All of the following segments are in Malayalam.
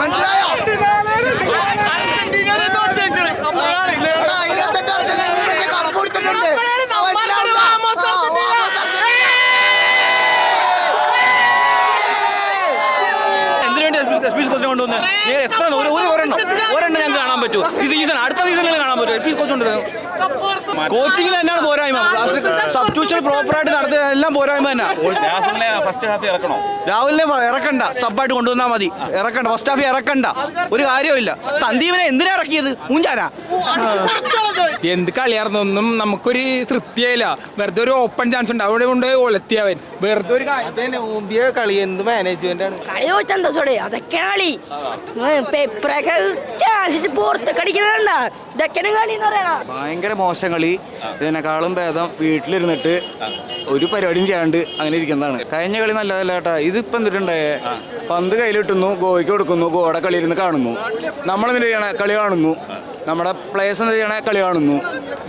മനസ്സിലായോ? ഇരുപത്തെട്ട് വർഷം കഴിഞ്ഞ് മെസ്സി കപ്പ് കൊടുത്തിട്ടുണ്ട്. മനസ്സിലാവുണ്ടോ? ആ, വാമോസ് അർജന്റീന. എന്തിനു വേണ്ടി എൽപി കോച്ചിനെ കൊണ്ടുവന്നത് ഞാൻ എത്ര ഒരു ഒരു ഒരെണ്ണം. ഒരെണ്ണം ഞങ്ങൾക്ക് കാണാൻ പറ്റൂ. ഈ സീസൺ അടുത്ത സീസണിൽ കാണാൻ പറ്റും എൽപി കോച്ച് കൊണ്ടുവരുന്നത്? കോച്ചിങ്ങിൽ തന്നെയാണ് പോരായ്മ. സബ്സ്റ്റിറ്റ്യൂഷൻ പ്രോപ്പറായിട്ട് നടത്തുക എല്ലാം പോരായ്മ തന്നെ. രാഹുലിനെ ഫസ്റ്റ് ഹാഫ് ഇറക്കണോ? രാഹുലിനെ ഇറക്കണ്ട. സബ്ബായിട്ട് കൊണ്ടുവന്നാൽ മതി. ഇറക്കണ്ട. ഫസ്റ്റ് ഹാഫ് ഇറക്കണ്ട. ഒരു കാര്യമില്ല സന്ദീപിനെ എന്തിനാ ഇറക്കിയത്? മുഞ്ചാനാ എന്ത് കളിയായിരുന്നു ഒന്നും നമുക്കൊരു തൃപ്തിയായില്ല. വെറുതെ ഒരു ഓപ്പൺ ചാൻസ് ഉണ്ട്. അവിടെ കൊണ്ട് ഒലത്തിയവൻ വെറുതെ ഒരു കാര്യം കളി. എന്ത് മാനേജ്മെന്റ് ആണ്? കളി തോറ്റന്തോടെ അതൊക്കെ കളി. പെപ്പറൊക്കെ പുറത്തൊക്കെ എന്ന് പറയണ ഭയങ്കര മോശം കളി. ഇതിനേക്കാളും ഭേദം വീട്ടിലിരുന്നിട്ട് ഒരു പരിപാടിയും ചെയ്യാണ്ട് അങ്ങനെ ഇരിക്കുന്നതാണ്. കഴിഞ്ഞ കളി നല്ലതല്ല കേട്ടാ. ഇതിപ്പോ എന്തിട്ടുണ്ടായേ പന്ത് കയ്യിലിട്ടുന്നു ഗോയ്ക്ക് കൊടുക്കുന്നു ഗോടെ കളി ഇരുന്ന് കാണുന്നു. നമ്മളെന്ത് ചെയ്യണ? കളി കാണുന്നു. നമ്മുടെ പ്ലേയേഴ്സ് എന്ത് ചെയ്യണ? കളി കാണുന്നു.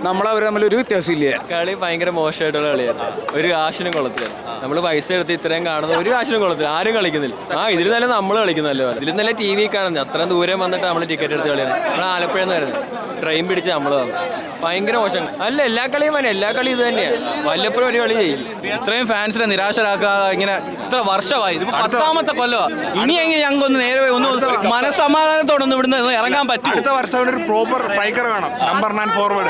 നമ്മളവർ തമ്മിൽ ഒരു വ്യത്യാസമില്ല? കളി ഭയങ്കര മോശമായിട്ടുള്ള കളിയാണ്. ഒരു കാശിനും കൊള്ളത്തില്ല. നമ്മൾ പൈസ എടുത്ത് ഇത്രയും കാണുന്നത് ഒരു കാശിനും കൊള്ളത്തില്ല. ആരും കളിക്കുന്നില്ല. ആ ഇതിൽ നല്ല നമ്മൾ കളിക്കുന്നല്ലോ ഇതിൽ നല്ല ടി വി കാണുന്നത്. അത്രയും ദൂരം വന്നിട്ട് നമ്മൾ ടിക്കറ്റ് എടുത്ത് കളിയാണ് നമ്മൾ ആലപ്പുഴ എന്ന് വരുന്നത്. ട്രെയിൻ പിടിച്ച് നമ്മൾ വന്നു. ഭയങ്കര മോശം അല്ല എല്ലാ കളിയും വേണം എല്ലാ കളിയും ഇത് തന്നെയാണ് വല്ലപ്പോഴും ഒരു കളി ചെയ്യും. ഇത്രയും ഫാൻസിനെ നിരാശരാക്കാതെ ഇങ്ങനെ ഇത്ര വർഷമായി. ഇത് പത്താമത്തെ കൊല്ലമാ ഇനി എങ്ങനെ ഞങ്ങൾക്ക് ഒന്ന് നേരെ ഒന്ന് മനസ്സമാധാനത്തോടെ ഒന്ന് ഇവിടുന്ന് ഇറങ്ങാൻ പറ്റും. അടുത്ത വർഷം ഒരു പ്രോപ്പർ സ്ട്രൈക്കർ വേണം. നമ്പർ നയൻ ഫോർവേഡ്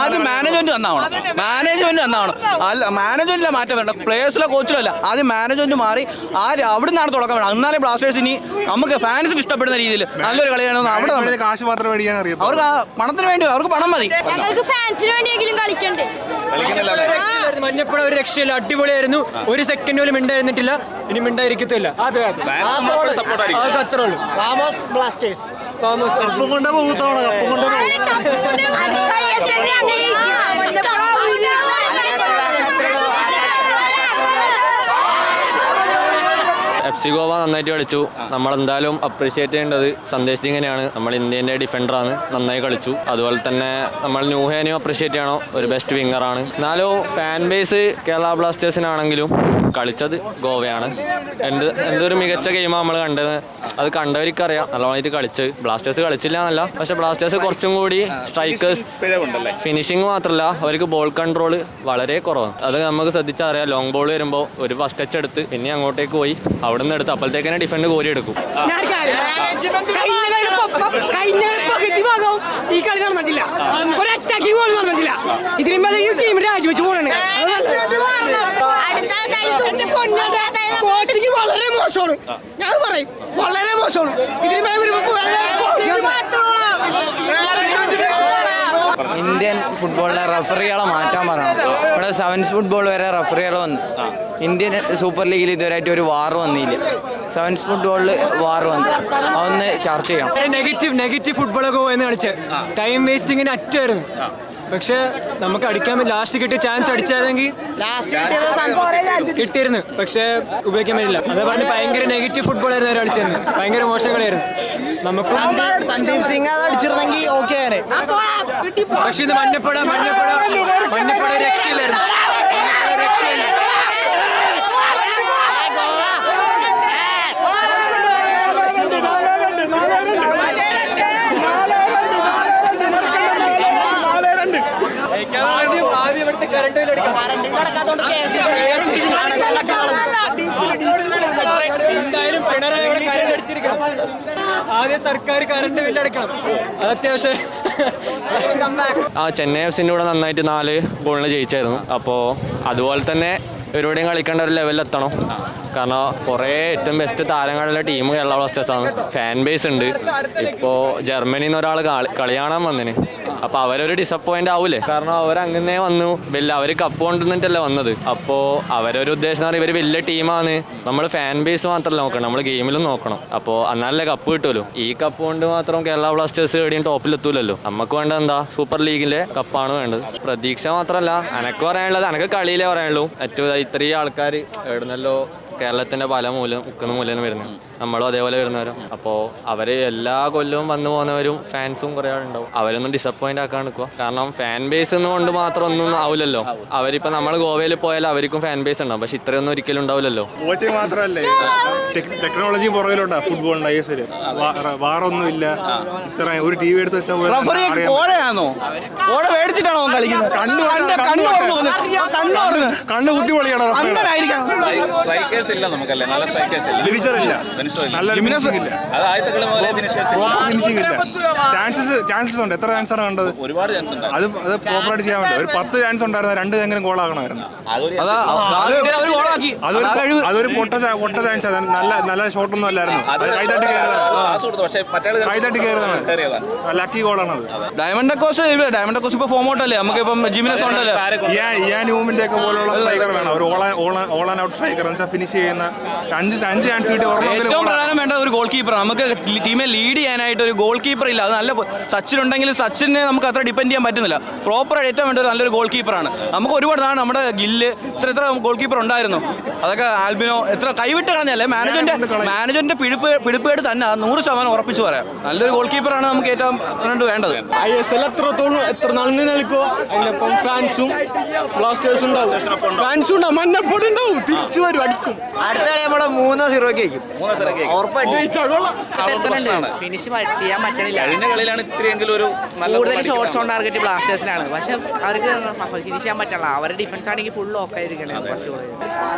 ആദ്യം മാനേജ്മെന്റ് വന്നാവണം മാനേജ്മെന്റ് വന്നാവണം അല്ല മാനേജ്മെന്റിലെ മാറ്റം വേണ്ട. പ്ലേയേഴ്സിലെ കോച്ചിലും അല്ല. ആദ്യം മാനേജ്മെന്റ് മാറി. ആ അവിടെ നിന്നാണ് തുടക്കം വേണം എന്നാലേ ബ്ലാസ്റ്റേഴ്സ് ഇനി നമുക്ക് ഫാൻസിന് ഇഷ്ടപ്പെടുന്ന രീതിയിൽ നല്ലൊരു കളിയാണ് അവിടെ കാശ് മാത്രം ആ പണത്തിന് വേണ്ടി അവർക്ക് പണം മതി. ഞങ്ങൾക്ക് ഫാൻസിന് വേണ്ടിയെങ്കിലും കളിക്കണ്ടേ. മഞ്ഞപ്പട ഒരു രക്ഷയില്ല. അടിപൊളിയായിരുന്നു. ഒരു സെക്കൻഡ് പോലും മിണ്ടായിരുന്നിട്ടില്ല. ഇനി മിണ്ടായിരിക്കത്തില്ല അതെ അതെ. അതൊക്കെ അത്രേ ഉള്ളൂ. വാമോസ് ബ്ലാസ്റ്റേഴ്സ് താമസ് കപ്പും കൊണ്ട് പോകുത്തവണ കപ്പും കൊണ്ട് പോകും എഫ് സി ഗോവ നന്നായിട്ട് കളിച്ചു. നമ്മളെന്തായാലും അപ്രീഷിയേറ്റ് ചെയ്യേണ്ടത് സന്ദേശ് സിംഗിനെയാണ് നമ്മൾ ഇന്ത്യന്റെ ഡിഫൻഡറാണ് നന്നായി കളിച്ചു. അതുപോലെ തന്നെ നമ്മൾ ന്യൂഹേനെയും അപ്രീഷിയേറ്റ് ചെയ്യണം. ഒരു ബെസ്റ്റ് വിങ്ങറാണ് എന്നാലും ഫാൻ ബേസ് കേരള ബ്ലാസ്റ്റേഴ്സിനാണെങ്കിലും കളിച്ചത് ഗോവയാണ്. എന്ത് എന്തൊരു മികച്ച ഗെയിമാണ് നമ്മൾ കണ്ടത്. അത് കണ്ടവർക്കറിയാം. നല്ലവണ്ണമായിട്ട് കളിച്ച്. ബ്ലാസ്റ്റേഴ്സ് കളിച്ചില്ല എന്നല്ല പക്ഷെ ബ്ലാസ്റ്റേഴ്സ് കുറച്ചും കൂടി സ്ട്രൈക്കേഴ്സ് ഫിനിഷിംഗ് മാത്രമല്ല അവർക്ക് ബോൾ കൺട്രോൾ വളരെ കുറവാണ് അത് നമുക്ക് ശ്രദ്ധിച്ചറിയാം. ലോങ് ബോൾ വരുമ്പോൾ ഒരു ഫസ്റ്റ് ടച്ച് എടുത്ത് പിന്നെ അങ്ങോട്ടേക്ക് പോയി അവിടെ നിന്ന് എടുത്ത് അപ്പോഴത്തേക്കന്നെ ഡിഫൻഡ് കോരി എടുക്കും കഴിഞ്ഞ പകുതി ഈ കളി നടന്നിട്ടില്ല. ഒരു അറ്റാക്കിംഗ് പോലും നടന്നിട്ടില്ല. ഇതിലും ഈ ടീം രാജിവെച്ച് പോകണേ കോച്ചിങ് വളരെ മോശമാണ്. ഞാൻ പറയും. വളരെ മോശമാണ്. ഇതിലും ഇന്ത്യൻ ഫുട്ബോളിലെ റഫറികളെ മാറ്റാൻ പറയണം. ഇവിടെ സെവൻസ് ഫുട്ബോൾ വരെ റഫറികൾ വന്നു. ഇന്ത്യൻ സൂപ്പർ ലീഗിൽ ഇതുവരെയായിട്ട് ഒരു വാർ വന്നില്ല. സെവൻസ് ഫുട്ബോളിൽ വാർ വന്നു. അതൊന്ന് ചർച്ച ചെയ്യാം. നെഗറ്റീവ് നെഗറ്റീവ് ഫുട്ബോളൊക്കെ പോയെന്ന് കളിച്ച് ടൈം വേസ്റ്റിങ്ങിന് അറ്റായിരുന്നു. പക്ഷെ നമുക്ക് അടിക്കാൻ ലാസ്റ്റ് കിട്ടിയ ചാൻസ് അടിച്ചായിരുന്നെങ്കിൽ കിട്ടിയിരുന്നു. പക്ഷെ ഉപയോഗിക്കാൻ പറ്റില്ല. അത് പറഞ്ഞ് ഭയങ്കര നെഗറ്റീവ് ഫുട്ബോൾ ആയിരുന്നു അവർ കളിച്ചിരുന്നു ഭയങ്കര മോശം കളിയായിരുന്നു നമുക്കും സന്ദീപ് സിംഗ് അത് അടിച്ചിരുന്നെങ്കിൽ ഓക്കെ ആണ്. പക്ഷെ ഇത് മഞ്ഞപ്പുഴ മഞ്ഞപ്പുഴ മഞ്ഞപ്പുഴ രക്ഷയില്ലായിരുന്നു മഞ്ഞപ്പട രക്ഷയില്ല ആദ്യം ആദ്യം ഇവിടുത്തെ കറണ്ട് ബില്ല് എന്തായാലും പിണറായി ഇവിടെ കരണ്ട് അടിച്ചിരിക്കണം ആദ്യം സർക്കാർ കരണ്ട് ബില്ല് അടയ്ക്കണം അത് അത്യാവശ്യം ആ ചെന്നൈ എഫ് സിന്റെ കൂടെ നന്നായിട്ട് നാല് ഗോളിന് ജയിച്ചായിരുന്നു അപ്പോൾ അതുപോലെ തന്നെ ഇവരുടെയും കളിക്കേണ്ട ഒരു ലെവലിൽ എത്തണം കാരണം കുറേ ഏറ്റവും ബെസ്റ്റ് താരങ്ങളുള്ള ടീം കേരള ബ്ലാസ്റ്റേഴ്സാണ് ഫാൻ ബേസ് ഉണ്ട് ഇപ്പോൾ ജർമ്മനിയിൽ നിന്ന് ഒരാൾ കളി കാണാൻ വന്നിന് അപ്പോൾ അവരൊരു ഡിസപ്പോയിന്റ് ആവൂലേ? കാരണം അവർ അങ്ങനെ വന്നു. വലിയ അവർ കപ്പ് കൊണ്ടുവന്നിട്ടല്ലേ വന്നത്. അപ്പോ അവരൊരു ഉദ്ദേശം എന്ന് വലിയ ടീമാണ് നമ്മൾ ഫാൻ ബേസ് മാത്രമല്ല നോക്കണം. നമ്മൾ ഗെയിമിലും നോക്കണം. അപ്പോൾ എന്നാലല്ലേ കപ്പ് കിട്ടുമല്ലോ ഈ കപ്പ് കൊണ്ട് മാത്രം കേരള ബ്ലാസ്റ്റേഴ്സ് എവിടെയും ടോപ്പിലെത്തൂലല്ലോ നമുക്ക് വേണ്ട എന്താ? സൂപ്പർ ലീഗിലെ കപ്പാണ് വേണ്ടത്. പ്രതീക്ഷ മാത്രമല്ല. എനക്ക് പറയാനുള്ളത് എനക്ക് കളിയിലേ പറയാനുള്ളൂ. ഏറ്റവും ഇത്രയും ആൾക്കാർ എവിടുന്നല്ലോ കേരളത്തിന്റെ പല മൂലം ഉക്കുന്ന മൂലം വരുന്നത്. നമ്മളും അതേപോലെ വരുന്നവരും. അപ്പോൾ അവർ എല്ലാ കൊല്ലവും വന്നു പോകുന്നവരും ഫാൻസും കുറേ ആളുണ്ടാവും അവരൊന്നും ഡിസപ്പോയിന്റ് ആക്കാൻ നിൽക്കുക കാരണം ഫാൻ ബേസ് എന്ന് കൊണ്ട് മാത്രം ഒന്നും ആവില്ലല്ലോ. അവരിപ്പോൾ നമ്മൾ ഗോവയിൽ പോയാൽ അവർക്കും ഫാൻ ബേസ് ഉണ്ടാവും. പക്ഷെ ഇത്രയൊന്നും ഒരിക്കലും ഉണ്ടാവില്ലല്ലോ. കോച്ചിങ് മാത്രമല്ലേ? ടെക്നോളജി പുറകിലുണ്ടാ? ഫുട്ബോളിന്റെ ഐ എസ് എൽ വാറൊന്നും ഇല്ല. ഇത്ര ഒരു ടി വി എടുത്ത് വെച്ചാൽ പോലും റഫറി അറിയാൻ കോഴയാണോ കോഴ മേടിച്ചിട്ടാണോ അവൻ കളിക്കുന്നത്? കണ്ണ് കുത്തി കണ്ണ് തുറന്ന് പോകുന്നു. തുറന്ന്. കണ്ണ് കുത്തി പൊളിയാണ് ഇല്ല. ഫിനിഷർ ഇല്ല. നല്ല ഫിനിഷിംഗ് ഇല്ല. അത് ആദ്യത്തെ കളി മുതലേ ഫിനിഷേഴ്സ് പ്രോപ്പർ ഫിനിഷിംഗ് ഇല്ല. ചാൻസസ് ചാൻസസ് ഉണ്ട്. എത്ര ചാൻസ് ആണ് കണ്ടത്? ഒരുപാട് ചാൻസ് ഉണ്ട്. അത് അത് പ്രോപ്പറായിട്ട് ചെയ്യാൻ പറ്റും ഒരു പത്ത് ചാൻസ് ഉണ്ടായിരുന്നു രണ്ട് എങ്കിലും ഗോളാകണമായിരുന്നു അതൊരു അതൊരു അതൊരു പൊട്ട പൊട്ട ചാൻസ് നല്ല നല്ല ഷോട്ട് ഒന്നും അല്ലായിരുന്നു. കൈതട്ടി കയറിയതാണ്. കൈതട്ടി കയറിയതാണ്. അത്. ഡയമണ്ട് കോസ് ഡയമണ്ട് കോസ് ഇപ്പൊ ഫോം ഔട്ടല്ലേ നമുക്ക് ഇപ്പം ജിമിനസ് ഉണ്ടല്ലോ ഇയാൻ ഇയാൻ യൂമിന്റെ ഒക്കെ പോലുള്ള സ്ട്രൈക്കർ വേണം. ഒരു all all and out striker എന്ന് വെച്ചാൽ ഫിനിഷ് ചെയ്യുന്ന അഞ്ച് അഞ്ച് ചാൻസ് കിട്ടി ഏറ്റവും പ്രധാനം വേണ്ട ഒരു ഗോൾ കീപ്പർ നമുക്ക് ടീമിനെ ലീഡ് ചെയ്യാനായിട്ട് ഒരു ഗോൾ കീപ്പർ ഇല്ല. അത് നല്ല സച്ചിൻ ഉണ്ടെങ്കിൽ സച്ചിനെ നമുക്ക് അത്ര ഡിപ്പെൻഡ് ചെയ്യാൻ പറ്റുന്നില്ല. പ്രോപ്പർ ഏറ്റവും വേണ്ട ഒരു നല്ലൊരു ഗോൾ കീപ്പറാണ് നമുക്ക് ഒരുപാട് നാളെ നമ്മുടെ ഗില്ല്. ഇത്ര ഇത്ര ഗോൾ കീപ്പർ ഉണ്ടായിരുന്നു. അതൊക്കെ ആൽബിനോ എത്ര കൈവിട്ട് കളഞ്ഞല്ലേ മാനേജ്മെന്റ് മാനേജ്മെന്റ് പിടിപ്പ് പിടിപ്പേട് തന്നെ. നൂറ് ശതമാനം ഉറപ്പിച്ച് പറയാം. നല്ലൊരു ഗോൾ കീപ്പറാണ് നമുക്ക് ഏറ്റവും വേണ്ടത്. വേണ്ടത് ഐ എസ് എൽ എത്രത്തോളം എത്ര നന്ദി നിൽക്കുമോ അതിനൊപ്പം ഫാൻസും ബ്ലാസ്റ്റേഴ്സും ഉണ്ടാവും. ഫാൻസും ഉണ്ടാവും. മഞ്ഞപ്പൊടി തിരിച്ചു വരും അടിക്കും. അടുത്ത കളി നമ്മളെ മൂന്നോ ജയിക്കും. സ്ഥലം ഫിനിഷ് ചെയ്യാൻ പറ്റണില്ല. കഴിഞ്ഞ കളിയിലാണ് ഇത്രയെങ്കിലും ഒരു കൂടുതൽ ഷോർട്സ് ഓൺ ടാർഗറ്റ് ബ്ലാസ്റ്റേഴ്സിനാണ് പക്ഷെ അവർക്ക് ഫിനിഷ് ചെയ്യാൻ പറ്റില്ല അവരുടെ ഡിഫൻസ് ആണെങ്കിൽ ഫുൾ ഓക്കെ ആയിരിക്കണേ ഫസ്റ്റ് ഗോൾ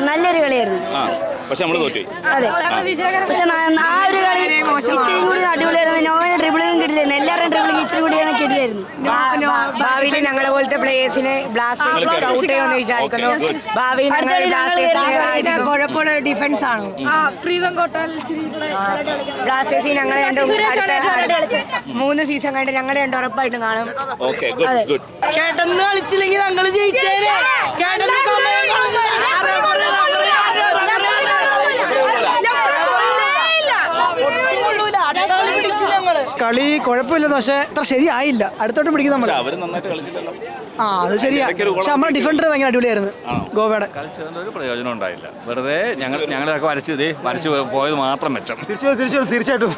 നല്ലൊരു കളിയായിരുന്നു. ആ. പക്ഷെ നമ്മൾ തോറ്റു അതെ. പക്ഷെ ആ ഒരു കളി ഇച്ചിരി കൂടി അടിപൊളിയായിരുന്നു. നോവന് ഡ്രിബിളിംഗ് കിട്ടില്ലായിരുന്നു. എല്ലാവരും ഡ്രിബിളിംഗ് ഇച്ചിരി കൂടി കിട്ടില്ലായിരുന്നു ഭാവിയിൽ ഞങ്ങളെ പോലത്തെ പ്ലേയേഴ്സിനെ കുഴപ്പമുള്ള ഡിഫൻസ് ആണ്. ബ്ലാസ്റ്റേഴ്സ്. മൂന്ന് സീസൺ കഴിഞ്ഞ് ഞങ്ങളുടെ രണ്ട് ഉറപ്പായിട്ടും കാണും. ഓക്കെ ഗുഡ് ഗുഡ് കേട്ടെന്ന് കളിച്ചില്ലെങ്കിൽ ഞങ്ങൾ ജയിച്ചേനെ. കേട്ടെന്ന് കളി കുഴപ്പമില്ല പക്ഷെ അത്ര ശരിയായില്ല. അടുത്തോട്ട് പിടിക്കുന്ന നമ്മൾ അവർ നന്നായിട്ട് കളിച്ചില്ലല്ലോ ആ അത് ശരിയാ. പക്ഷെ നമ്മുടെ ഡിഫൻഡർ ഭയങ്കര അടിപൊളിയായിരുന്നു ഗോവയുടെ. കളിച്ചതിന്റെ ഒരു പ്രയോജനം ഉണ്ടായില്ല. വെറുതെ ഞങ്ങൾ ഞങ്ങളൊക്കെ വരച്ചു ഇതേ വരച്ച് പോയത് മാത്രം മെച്ചം. തീർച്ചയായിട്ടും.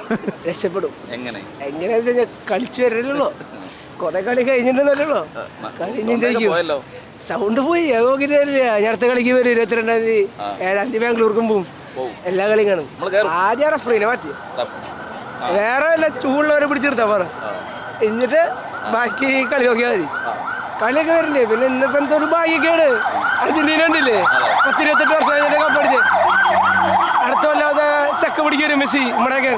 രക്ഷപ്പെടും. എങ്ങനെ? എങ്ങനെയാന്ന് വെച്ചാൽ കളിച്ചു വരല്ലോ കുറെ കളി കഴിഞ്ഞിട്ടുണ്ടല്ലോ. കളി ജയിക്കും സൗണ്ട് പോയി. ഞാൻ അടുത്ത കളിക്ക് വരും ഇരുപത്തിരണ്ടാം തീയതി. ഏഴാം തീയതി ബാംഗ്ലൂർക്കും പോവും. എല്ലാ കളിയും കാണും. കേറും. ആദ്യം റഫറീനെ മാറ്റി. വേറെ വല്ല ചൂടുള്ളവരെ പിടിച്ചെടുത്താ പറ. എന്നിട്ട് ബാക്കി കളി നോക്കിയാൽ മതി. കളിയൊക്കെ വരണ്ടേ? പിന്നെ ഇന്നിപ്പോ എന്തോ ഒരു ഭാഗ്യക്കേട്. അർജന്റീന ഉണ്ടല്ലേ പത്തിരുപത്തെട്ട് വർഷം കഴിഞ്ഞിട്ട് കപ്പടിച്ച് അടുത്ത കൊല്ലാതെ ചക്ക പിടിക്കും മെസ്സി നമ്മുടെയൊക്കെ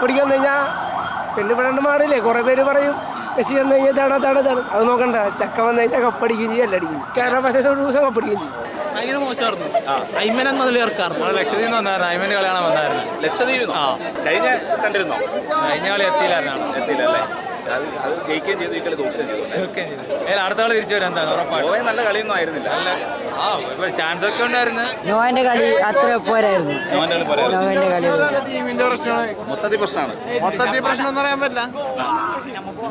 പിടിക്കാൻ കഴിഞ്ഞാൽ പിന്നെ ഇവിടെ മാറില്ലേ? കുറെ പേര് പറയും. മെസ്സി വന്നു കഴിഞ്ഞാൽ തട തട തട അത് നോക്കണ്ട. ചക്ക വന്നു കഴിഞ്ഞാൽ കപ്പടിക്കുകയും ചെയ്യും എല്ലാം അടിക്കും കേരള ബ്ലാസ്റ്റേഴ്സ് ഒരു ദിവസം കപ്പടിക്കുകയും ചെയ്യും. ഭയങ്കര മോശമായിരുന്നു. അയ്മൻ എന്നതിൽ ഇറക്കാറുണ്ട് ലക്ഷദ്വീപ് നിന്ന് വന്നായിരുന്നു. അയ്മന്റെ കളിയാണ് വന്നായിരുന്നു ലക്ഷദ്വീപിന്നോ? കഴിഞ്ഞ കണ്ടിരുന്നോ? കഴിഞ്ഞ കളി എത്തിയില്ലായിരുന്നു? എത്തിയില്ല അല്ലേ? അത് അത് ജയിക്കുകയും ചെയ്തു ഈ കളി ചെയ്തു. അടുത്ത കളി തിരിച്ചു വരാൻ എന്താണ് ഉറപ്പാണ് നല്ല കളിയൊന്നും ആയിരുന്നില്ല. ആ ചാൻസ് ഒക്കെ ഉണ്ടായിരുന്നു. നോവന്റെ കളി അത്ര പോരായിരുന്നു. നോവന്റെ കളി പോരാ. നോവന്റെ കളി മൊത്തത്തിൽ പ്രശ്നമാണ്. മൊത്തത്തിൽ പ്രശ്നം എന്ന് പറയാൻ പറ്റില്ല.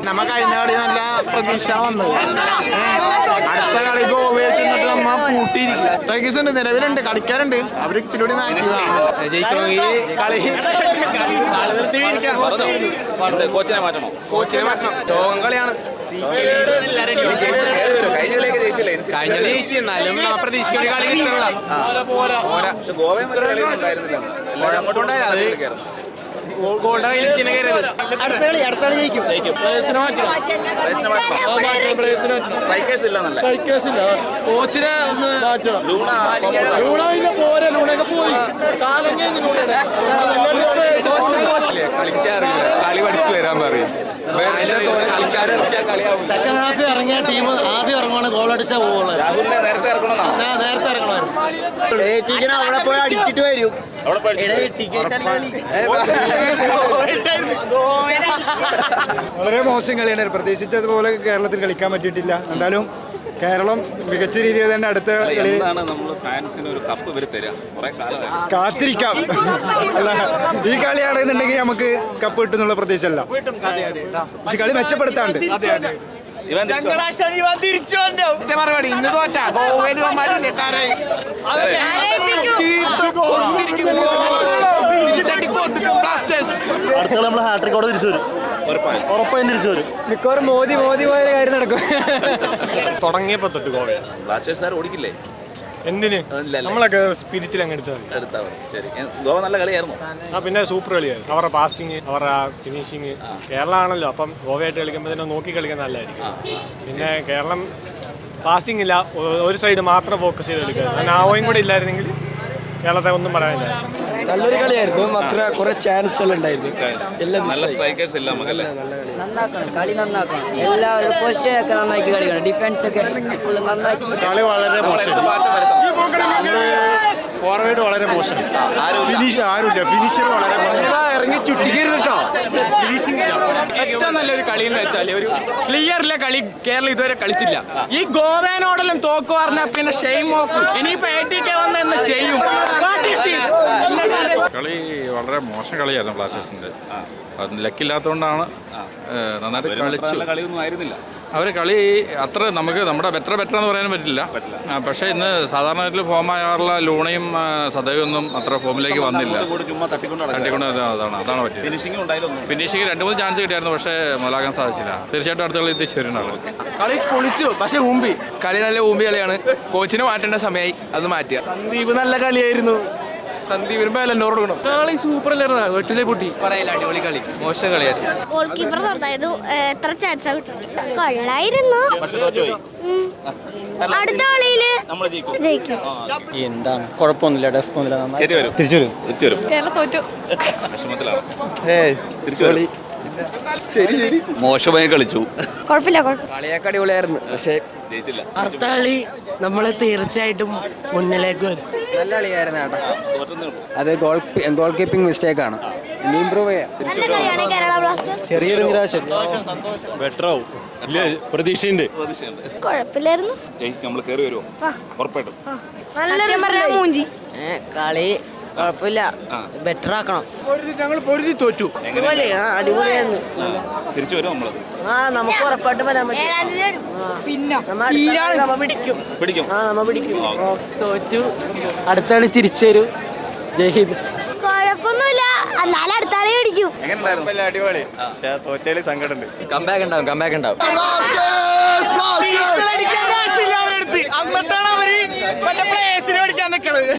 നമ്മ കഴിഞ്ഞ കളി നല്ല പ്രതീക്ഷ വന്നത്. അടുത്ത കളി ഗോവയെ ചെന്നിട്ട് നമ്മ പൂട്ടിയിരിക്കും. സ്ട്രൈക്കേഴ്സ് ഉണ്ട് നിലവിലുണ്ട് കളിക്കാരുണ്ട് അവർ ഇത്തിരി കൂടി നാക്കിയതാണ് കളി പറഞ്ഞോ. കോച്ചിനെ മാറ്റണോ കോച്ചിനെ മാറ്റണം രോഗം കളിയാണ് ഉണ്ടായിരുന്നില്ല കോച്ചിനെ ഒന്ന് ലൂണ പോരെ ലൂണൊക്കെ പോയി കാലം വരാൻ പറയും സെക്കൻഡ് ഹാഫ് ഇറങ്ങിയ ടീം ആദ്യം ഇറങ്ങുവാണ് ഗോൾ പോകുന്നത്. നേരത്തെ നേരത്തെ ഇറങ്ങണമായിരുന്നു അവിടെ പോയി അടിച്ചിട്ട് വരും. വളരെ മോശം കളിയാണ്. പ്രതീക്ഷിച്ചതുപോലെ കേരളത്തിൽ കളിക്കാൻ പറ്റിയിട്ടില്ല. എന്തായാലും കേരളം മികച്ച രീതിയിൽ തന്നെ അടുത്ത എന്താണ് നമ്മൾ ഫാൻസിന് ഒരു കപ്പ് ഇവർ തരിക കുറെ കാലമായി. കാത്തിരിക്കാം. അല്ല ഈ കളിയാണെന്നുണ്ടെങ്കിൽ നമുക്ക് കപ്പ് കിട്ടുന്നുള്ള പ്രതീക്ഷയല്ല. പക്ഷെ കളി മെച്ചപ്പെടുത്താണ്ട്. ഇവൻ തിരിച്ചു വന്നു. മറുപടി ഇന്ന് തോറ്റ. ബ്ലാസ്റ്റേഴ്സ് അടുത്ത നമ്മൾ ഹാട്രിക്കോടെ തിരിച്ചു വരും. ഉറപ്പായും. തിരിച്ചു വരും. മിക്കവാറും മോദി മോദി പോയ കാര്യം നടക്കും. തുടങ്ങിയപ്പോ തൊട്ട് ഗോവ ബ്ലാസ്റ്റേഴ്സ് സാർ ഓടിക്കില്ലേ? എന്തിന്? നമ്മളൊക്കെ സ്പിരിറ്റിൽ അങ്ങ് എടുത്താൽ മതി. എടുത്താ മതി. ശരി. ഗോവ നല്ല കളിയായിരുന്നു. ആ പിന്നെ സൂപ്പർ കളിയായിരുന്നു. അവരുടെ പാസിങ് അവരുടെ ഫിനിഷിങ് കേരളം ആണല്ലോ അപ്പം ഗോവയായിട്ട് കളിക്കുമ്പോൾ തന്നെ നോക്കി കളിക്കാൻ നല്ലതായിരിക്കും. പിന്നെ കേരളം പാസിങ് ഇല്ല. ഒരു സൈഡ് മാത്രം ഫോക്കസ് ചെയ്ത് കളിക്കുക. നാവോയും കൂടെ ഇല്ലായിരുന്നെങ്കിൽ കേരളത്തെ ഒന്നും പറയാനില്ല നല്ലൊരു കളിയായിരുന്നു. അത്ര കുറെ ചാൻസ് എല്ലാം ഉണ്ടായിരുന്നു എല്ലാം നല്ല സ്ട്രൈക്കേഴ്സ് ഇല്ല നമുക്കല്ലേ? നന്നാക്കണം. കളി നന്നാക്കണം. എല്ലാവരും പൊസിഷൻ ഒക്കെ നന്നാക്കി കളിക്കണം. ഡിഫൻസ് ഒക്കെ നന്നാക്കി കളി വളരെ മോശം. ഫോർവേഡ് വളരെ മോശം. ഫിനിഷ് ആരുമില്ല. ഫിനിഷർ വളരെ ഇറങ്ങി ചുറ്റിക്കരുത് ഏറ്റവും നല്ലൊരു കളി എന്ന് വെച്ചാൽ ഒരു ക്ലിയറിലെ കളി കേരളം ഇതുവരെ കളിച്ചില്ല. ഈ ഗോവേനോടെല്ലാം തോക്ക് പറഞ്ഞാൽ പിന്നെ ഷെയിം ഓഫ് ഇനിയിപ്പോ എ ടി കെ വന്ന് എന്ന് ചെയ്യും? കളി വളരെ മോശം കളിയായിരുന്നു ബ്ലാസ്റ്റേഴ്സിന്റെ. അത് ലക്കില്ലാത്തതുകൊണ്ടാണ് നന്നായിട്ട് കളിച്ചു. കളിയൊന്നും ആയിരുന്നില്ല. അവർ കളി അത്ര നമുക്ക് നമ്മുടെ ബെറ്റർ ബെറ്റർ എന്ന് പറയാനും പറ്റില്ല. പക്ഷേ ഇന്ന് സാധാരണ ഫോം ആകാറുള്ള ലൂണയും സദൈവൊന്നും ഒന്നും അത്ര ഫോമിലേക്ക് വന്നില്ല. തട്ടിക്കൊണ്ട് അതാണ് അതാണ് പറ്റിയത്. ഫിനിഷിംഗ് ഫിനിഷിംഗ് രണ്ട് മൂന്ന് ചാൻസ് കിട്ടിയായിരുന്നു പക്ഷേ മുതലാക്കാൻ സാധിച്ചില്ല. തീർച്ചയായിട്ടും അടുത്ത കളി എത്തിച്ചു വരുന്നുള്ളൂ കളി പൊളിച്ചു പക്ഷെ ഊമ്പി. കളി നല്ല ഊമ്പി കളിയാണ്. കോച്ചിനെ മാറ്റേണ്ട സമയമായി അത് മാറ്റിയ സന്ദീപ് നല്ല കളിയായിരുന്നു. സന്ദീപിന് ബേലെന്നോട് കൊടുക്കണം. കളി സൂപ്പർ അല്ലായിരുന്നു വെട്ടിലെ പൊട്ടി പറയില്ല അടിപൊളി കളി. മോശം കളിയായിരുന്നു. ഗോൾ കീപ്പർ നന്നായത് എത്ര ചാൻസാ കിട്ടുന്നത് കൊള്ളായിരുന്നു. പക്ഷെ തോറ്റുപോയി അടുത്ത കളിയിൽ ജയിക്കും. ജയിക്കും. എന്താണ്? കുഴപ്പമൊന്നുമില്ല ഡെസ്കൊന്നുമില്ല തിരിച്ചു വരും. തിരിച്ചു വരും. കേരളം തോറ്റു. തിരിച്ചു വരും. മോശമായി കളിച്ചു. കുഴപ്പമില്ല. കളിയൊക്കെ അടിപൊളിയായിരുന്നു. പക്ഷേ ജയിച്ചില്ല. അടുത്ത കളി നമ്മൾ തീർച്ചയായിട്ടും മുന്നിലേക്ക് വരും. നല്ല കളിയായിരുന്നു. അത് ഗോൾ ഗോൾ കീപ്പിംഗ് മിസ്റ്റേക്ക് ആണ്. ഇനി ഇമ്പ്രൂവ് ചെയ്യാം. നല്ല കളിയാണ് കേരള ബ്ലാസ്റ്റേഴ്സ്. ചെറിയൊരു നിരാശ. ബെറ്റർ ആവും. ഇല്ല പ്രതീക്ഷയുണ്ട്. കുഴപ്പമില്ലായിരുന്നു. നമ്മൾ കയറി വരുമോ ഉറപ്പായിട്ടും. നല്ലൊരു മൂഞ്ചി കളി കുഴപ്പമില്ല. ബെറ്റർ ആക്കണം. പൊരുതി തോറ്റു. അടിപൊളിയാണ്. തിരിച്ചു വരും നമ്മൾ. ആ നമുക്ക് ഉറപ്പായിട്ട് വരാൻ പറ്റും. പിന്നെ നമ്മ പിടിക്കും. പിടിക്കും. ആ നമ്മ പിടിക്കും. തോറ്റു. അടുത്ത തിരിച്ചു വരും. അടിപൊളി. മറ്റേ